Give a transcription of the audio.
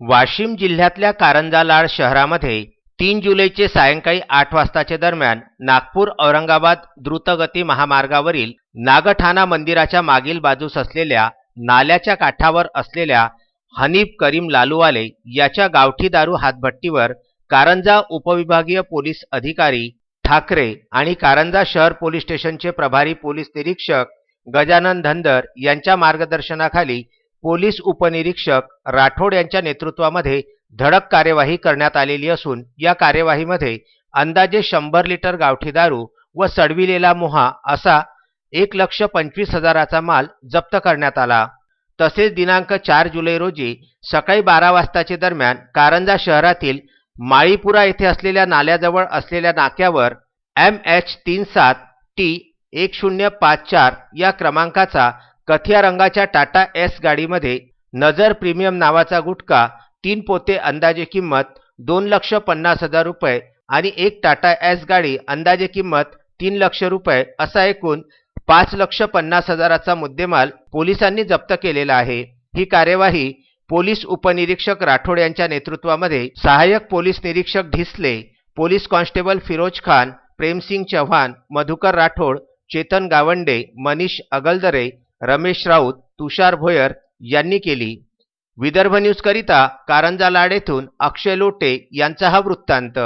वाशिम जिल्ह्यातल्या कारंजा लाड शहरामध्ये तीन जुलैचे सायंकाळी आठ वाजताचे दरम्यान नागपूर औरंगाबाद द्रुतगती महामार्गावरील नागठाणा मंदिराच्या मागील बाजूस असलेल्या नाल्याच्या काठावर असलेल्या हनीफ करीम लालूवाले याच्या गावठी दारू हातभट्टीवर कारंजा उपविभागीय पोलीस अधिकारी ठाकरे आणि कारंजा शहर पोलीस स्टेशनचे प्रभारी पोलीस निरीक्षक गजानन धनदर यांच्या मार्गदर्शनाखाली पोलीस उपनिरीक्षक राठोड यांच्या नेतृत्वामध्ये धडक कार्यवाही करण्यात आलेली असून या कार्यवाहीमध्ये अंदाजे शंभर लिटर गावठी दारू व सडविलेला मोहा असा एक लक्ष पंचवीस हजाराचा माल जप्त करण्यात आला. तसेच दिनांक चार जुलै रोजी सकाळी बारा वाजताचे दरम्यान कारंजा शहरातील माळीपुरा येथे असलेल्या नाल्याजवळ असलेल्या नाक्यावर एम एच तीन सात टी एक शून्य पाच चार या क्रमांकाचा कथिया रंगाच्या टाटा एस गाडीमध्ये नजर प्रीमियम नावाचा गुटखा तीन पोते अंदाजे किंमत दोन लक्ष पन्नास हजार रुपये आणि एक टाटा एस गाडी अंदाजे किंमत तीन लक्ष रुपये असा एकूण पाच लक्ष पन्नास हजाराचा मुद्देमाल पोलिसांनी जप्त केलेला आहे. ही कार्यवाही पोलीस उपनिरीक्षक राठोड यांच्या नेतृत्वामध्ये सहाय्यक पोलीस निरीक्षक ढिसले पोलीस कॉन्स्टेबल फिरोज खान प्रेमसिंग चव्हाण मधुकर राठोड चेतन गावंडे मनीष अगलदरे रमेश राऊत तुषार भोयर यांनी केली. विदर्भ न्यूजकरिता कारंजा लाड येथून अक्षय लोटे यांचा हा वृत्तांत.